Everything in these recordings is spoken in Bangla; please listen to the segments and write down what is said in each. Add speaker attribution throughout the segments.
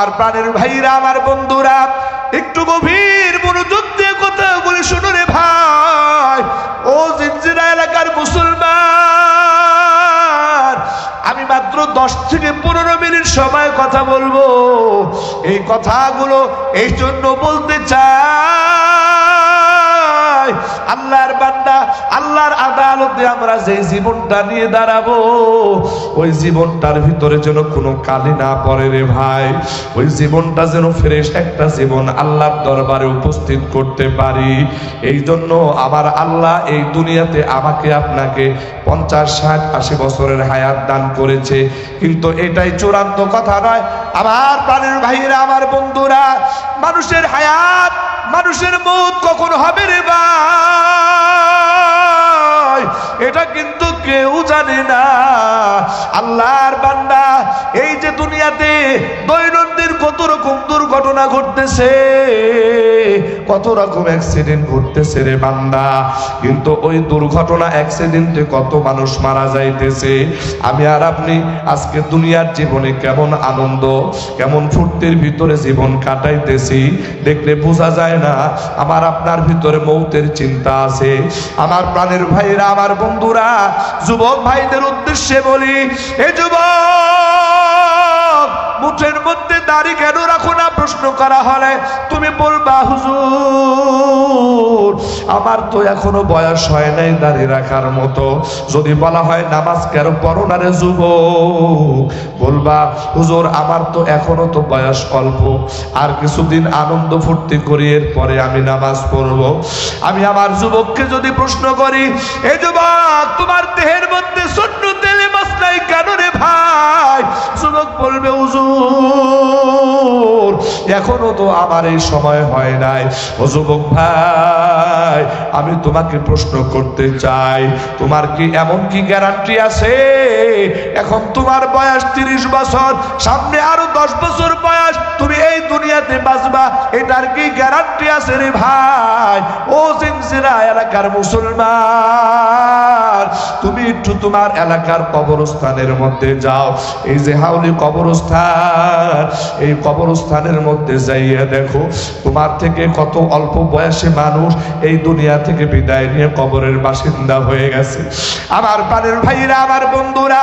Speaker 1: আর প্রাণের ভাইরা, আমার বন্ধুরা, একটু গভীর মনোযোগ দিয়ে কথা বলে শুনো রে ভাই। ও জিনজিরা এলাকার মুসলমান, আমি মাত্র দশ থেকে পনেরো মিনিট সময় কথা বলব। এই কথাগুলো এই জন্য বলতে চাই। আল্লাহর বান্দা, আল্লাহর আদালতে আমরা যে জীবনটা নিয়ে দাঁড়াবো, ওই জীবনটার ভিতরে যেন কোনো কালি না পড়ে রে ভাই। ওই জীবনটা যেন ফ্রেশ একটা জীবন আল্লাহর দরবারে উপস্থিত করতে পারি। এই জন্য আমার আল্লাহ এই দুনিয়াতে আমাকে আপনাকে পঞ্চাশ, ষাট, আশি বছরের হায়াত দান করেছে। কিন্তু এটাই চূড়ান্ত কথা নয়। আমার প্রাণের ভাইয়েরা, আমার বন্ধুরা, মানুষের হায়াত মানুষের মত কখন হবে রে ভাই? এটা কিন্তু কেউ জানে না। আল্লাহর বান্দা, এই যে দুনিয়াতে দৈনন্দিন কত রকম দুর্ঘটনা ঘটতেছে, কত রকম অ্যাক্সিডেন্ট ঘটতেছে রে বান্দা। কিন্তু ওই দুর্ঘটনা অ্যাক্সিডেন্টে কত মানুষ মারা যাইতেছে। আমি আর আপনি আজকে দুনিয়ার জীবনে কেমন আনন্দ, কেমন ফুর্তির ভিতরে জীবন কাটাইতেছি, দেখলে বোঝা যায় না, আমার আপনার ভিতরে মৌতের চিন্তা আছে। আমার প্রাণের ভাইরা, আমার বন্ধুরা, যুবক ভাইদের উদ্দেশ্যে বলি এ যুবক! দাড়ি কেন রাখো না? প্রশ্ন করা হলে তুমি বলবা, হুজুর, আমার তো এখনও বয়স হয় নাই দাড়ি রাখার মতো। যদি বলা হয় নামাজ কেন পড়ো না রে যুবক? বলবা, হুজুর, আমার তো এখনও তো বয়স অল্প। আর কিছুদিন আনন্দ ফুর্তি করি, এরপরে আমি নামাজ পড়ব। আমি আমার যুবককে যদি প্রশ্ন করি, এ যুবক, তোমার দেহের মধ্যে ছোট্ট মশলাই কেন রে ভাই, যুবক বলবে, হুজুর, এখনও তো আমার এই সময় হয় নাই। ও যুবক ভাই, আমি তোমাকে প্রশ্ন করতে চাই, তোমার কি এমন কি গ্যারান্টি আছে? এখন তোমার বয়স তিরিশ বছর, সামনে আরও দশ বছর বয়স, তুমি এই দুনিয়াতে বাঁচবা, এটার কি গ্যারান্টি আছে রে ভাই? ও সিনসিরা এলাকার মুসলমান। তুমি একটু তোমার এলাকার কবরস্থানের মধ্যে যাও। এই যে হাউলি কবরস্থান, এই কবরস্থানের মধ্যে যাইয়া দেখো, তোমার থেকে কত অল্প বয়সে মানুষ এই দুনিয়া থেকে বিদায় নিয়ে কবরের বাসিন্দা হয়ে গেছে। আমার পানের ভাইরা, আমার বন্ধুরা,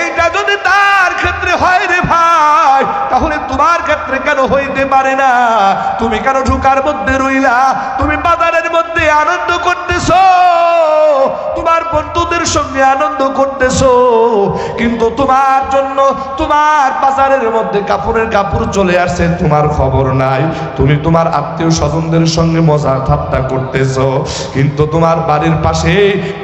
Speaker 1: এইটা যদি তার ক্ষেত্রে হয় রে ভাই, তাহলে তোমার ক্ষেত্রে কেন হইতে পারে না? তুমি কেন ঢুকার মধ্যে রইলা? তুমি বাজারের মধ্যে আনন্দ করতেছো? তোমার বন্ধুদের সঙ্গে আনন্দ করতেছো। কিন্তু তোমার জন্য তোমার বাজারের মধ্যে কাপড়ের কাপড় চলে আসছে, তোমার খবর নাই। তুমি তোমার আত্মীয় স্বজনদের সঙ্গে মজা ঠাট্টা করতেছো। কিন্তু তোমার বাড়ির পাশে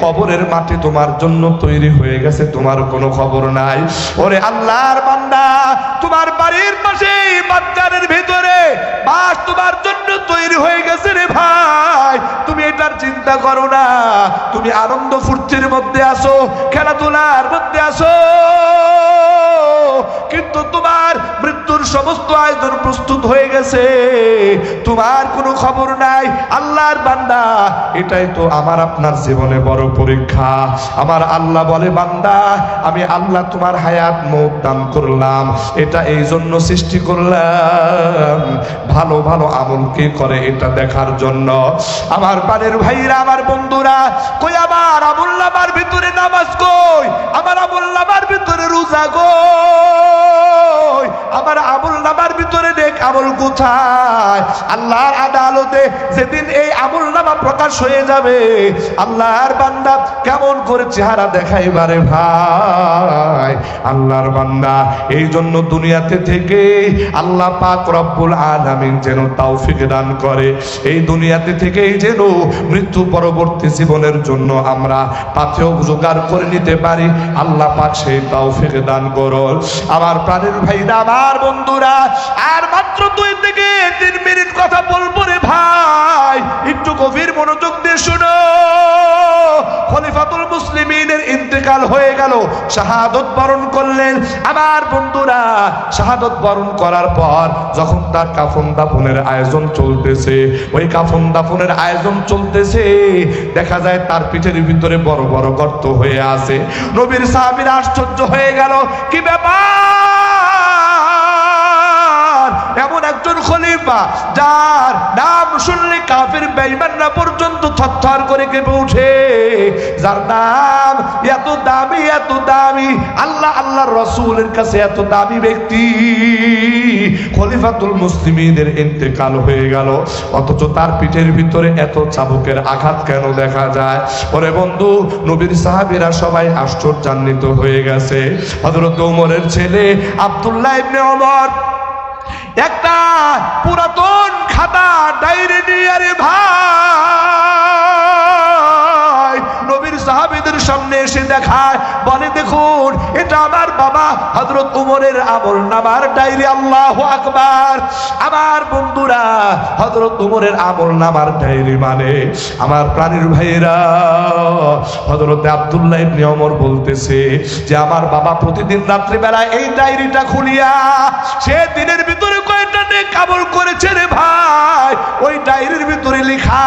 Speaker 1: কবরের মাটি তোমার জন্য তৈরি হয়ে গেছে, তোমার কোনো খবর নাই। ওরে আল্লাহর বান্দা, তোমার বাড়ির পাশে বাচ্চারের ভিতরে বাস তোমার জন্য তৈরি হয়ে গেছে রে ভাই। তুমি এটার চিন্তা করো না তুমি আনন্দ ফুর্তির মধ্যে আসো খেলাধুলার মধ্যে আসো কিন্তু তোমার মৃত্যুর সমস্ত আয়োজন প্রস্তুত হয়ে গেছে, তোমার কোনো খবর নাই। আল্লাহর বান্দা, এটাই তো আমার আপনার জীবনে বড় পরীক্ষা। আমার আল্লাহ বলে, বান্দা, আমি আল্লাহ তোমার হায়াত মৌত দান করলাম। এটা এই জন্য সৃষ্টি করলাম। ভালো ভালো আমল কে করে এটা দেখার জন্য। আমার পানের ভাইরা, আমার বন্ধুরা, কই আমার আমুল্লামার ভিতরে নামাজ কই? আমার আমুল্লামার ভিতরে রোজা কই? আমার আমল নামার ভিতরে দেখ আমল কোথায়? আল্লাহর আদালতে যেদিন এই আমল নামা প্রকাশ হয়ে যাবে, আল্লাহর বান্দা কেমন করে চেহারা দেখাইবারে ভাই? আল্লাহর বান্দা এই জন্য দুনিয়াতে থেকে আল্লাহ পাক রব্বুল আলামিন যেন তৌফিক দান করে। এই দুনিয়াতে থেকেই যেন মৃত্যু পরবর্তী জীবনের জন্য আমরা পাথেও জোগাড় করে নিতে পারি। আল্লাহ পাক সেই তৌফিক দান করুন। আমার প্রাণের ভাইরা, আমার বন্ধুরা, আর মাত্র দুই থেকে তিন মিনিট কথা বলব রে ভাই। একটু গভীর মনোযোগ দিয়ে শুনো। খলিফাতুল মুসলিমিনের ইন্তেকাল হয়ে গেল। শাহাদত বরণ করলেন। আমার বন্ধুরা, শাহাদত বরণ করার পর যখন তার কাফন দাফনের আয়োজন চলতেছে, ওই কাফন দাফনের আয়োজন চলতেছে, দেখা যায় তার পিঠের ভিতরে বড় বড় গর্ত হয়ে আছে। নবীর সাহাবীরা আশ্চর্য হয়ে গেল, কি ব্যাপার? এমন একজন খলিফা, যার নাম শুনলে কাফের বেঈমানরা পর্যন্ত থরথর করে কেঁপে ওঠে। যার নাম এত দামি এত দামি, আল্লাহ, আল্লাহর রসুলের কাছে এত দামি ব্যক্তি। খলিফাতুল মুসলিমদের ইন্তেকাল হয়ে গেল, অথচ তার পিঠের ভিতরে এত চাবুকের আঘাত কেন দেখা যায়? ওরে বন্ধু, নবীর সাহাবীরা সবাই আশ্চর্যান্বিত হয়ে গেছে। হযরত ওমরের ছেলে আব্দুল্লাহ ইবনে ওমর একটা পুরাতন খাতা ডায়েরি নিয়ে আরে ভাই নবীর সাহাবিদের সামনে এসে দেখায় বাবা হযরত উমরের আমল নামার ডায়েরি, আল্লাহ আকবার। আমার বন্ধুরা, হযরত উমরের আমল নামার ডায়েরি মানে আমার প্রাণীর ভাইয়েরা, হযরত আব্দুল্লাহ ইবনে ওমর বলতেছে যে আমার বাবা প্রতিদিন রাত্রিবেলা এই ডায়েরিটা খুলিয়া সে দিনের ভিতরে কয়টা নেক আমল করেছে রে ভাই? ওই ডায়েরির ভিতরে লেখা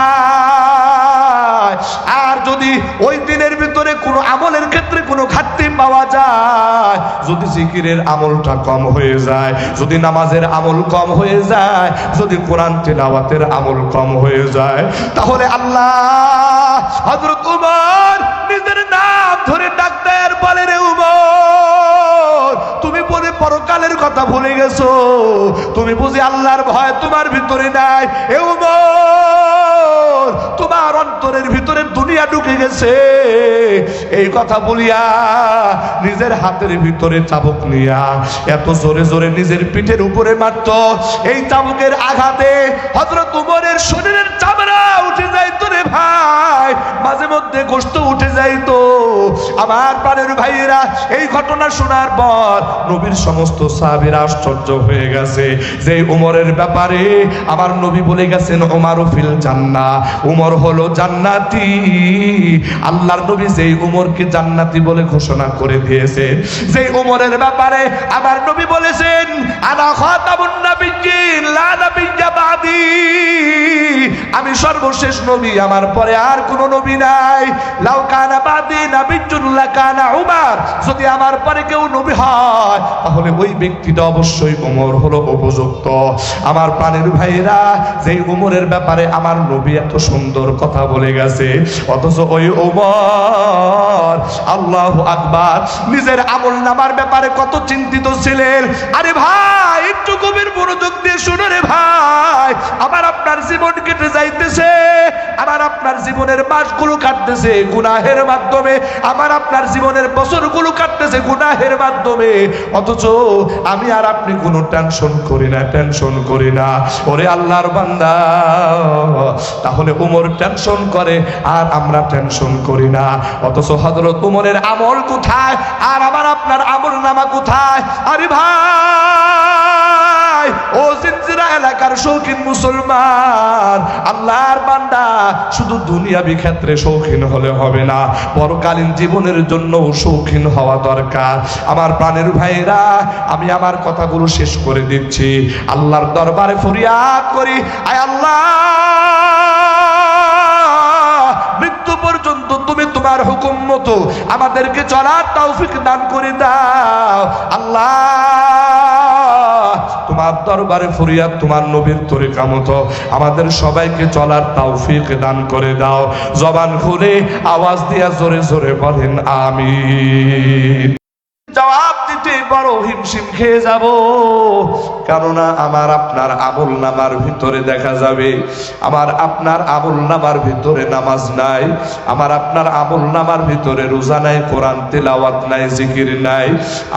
Speaker 1: আর যদি ওই দিনের ভিতরে কোনো আমলের ক্ষেত্রে কোনো ঘাটতি পাওয়া যায়, যদি জিকিরের আমলটা কম হয়ে যায়, যদি নামাজের আমল কম হয়ে যায়, যদি কোরআন তেলাওয়াতের আমল কম হয়ে যায়, তাহলে আল্লাহ হযরত উমর নিজের নাম ধরে ডাক্তার বলে, রে উমর পরকালের কথা ভুলে গেছো? তুমি বুঝি আল্লাহর ভয় তোমার ভিতরে নাই। এ উমর, তোমার অন্তরের ভিতরে দুনিয়া ঢুকে গেছে। এই কথা বলিয়া নিজের হাতের ভিতরে চাবুক নিয়া এত জোরে জোরে নিজের পিঠের উপরে মারত। এই চাবুকের আঘাতে হযরত মধ্যে গোস্ত উঠে যাইতো। আমার প্রাণের ভাইয়েরা, এই ঘটনা শোনার পর নবীর সমস্ত সাহাবীরা আশ্চর্য হয়ে গেছে যে উমরের ব্যাপারে আমার নবী বলে গেছেন ওমারু ফিল জান্না উমর হলো জান্নাতি। আল্লাহর নবী যেই উমরকে জান্নাতি বলে ঘোষণা করে দিয়েছে যে উমরের ব্যাপারে আমার নবী বলেছেন আনা খাতামুন নাবিয়্যিন, লা নাবিয়্যা বাদি। আমি সর্বশেষ নবী, আমার পরে আর কোন নবী নাই। যদি আমার পরে কেউ নবী হয়, তাহলে ওই ব্যক্তিটা অবশ্যই উমর হলো উপযুক্ত। আমার প্রাণের ভাইরা উমরের ব্যাপারে আমার নবী এত সুন্দর কথা বলে গেছে, অথচ ওই উমর, আল্লাহ আকবার, নিজের আমল নামার ব্যাপারে কত চিন্তিত ছিলেন। আরে ভাই গভীর মনোযোগ দিয়ে শুনো রে ভাই। আমার আপনার জীবন কেটে যাইতেছে আমার আপনার জীবনের মাসগুলো কাটতেছে গুনাহের মাধ্যমে আমার আপনার জীবনের বছরগুলো কাটতেছে গুনাহের মাধ্যমে। অথচ আমি আর আপনি কোনো টেনশন করি না টেনশন করি না। ওরে আল্লাহর বান্দা, তাহলে উমর টেনশন করে, আর আমরা টেনশন করি না। অথচ হযরত উমরের আমল কোথায়, আর আমার আপনার আমল নামা কোথায়? আরে ভাই! ও জিনজিরা এলাকার শৌখিন মুসলমান। আল্লাহর বান্দা শুধু দুনিয়াবি ক্ষেত্রে শৌখিন হলে হবে না, পরকালীন জীবনের জন্য শৌখিন হওয়া দরকার। আমার প্রাণের ভাইরা আমি আমার কথাগুলো শেষ করে দিচ্ছি। আল্লাহর দরবারে ফরিয়াদ করি, আয় আল্লাহ, মৃত্যু পর্যন্ত তুমি তোমার হুকুম মতো আমাদেরকে চলার তৌফিক দান করে দাও। আল্লাহ তোমার দরবারে ফরিয়াদ তোমার নবীর তরিকা মতো। আমাদের সবাইকে চলার তৌফিক দান করে দাও। জবান খুলে আওয়াজ দিয়া জোরে জোরে বলেন, আমিন। জবাব দিতে বড় হিমশিম খেয়ে যাব। কেননা আমার আপনার আমল নামার ভিতরে দেখা যাবে, আমার আপনার আমল নামার ভিতরে নামাজ নাই, আমার আপনার আমল নামার ভিতরে রোজা নাই, কোরআন, তেলাওয়াত নাই, জিকির নাই,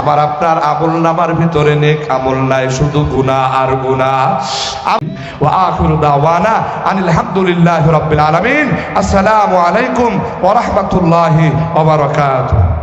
Speaker 1: আমার আপনার আমল নামার ভিতরে নেক আমল নাই, শুধু গুনাহ আর ওয়া আখিরু দাওয়ানা আনিল হামদুলিল্লাহি রাব্বিল আলামিন। আসসালামু আলাইকুম ওয়া রাহমাতুল্লাহি ওয়া বারাকাতুহু।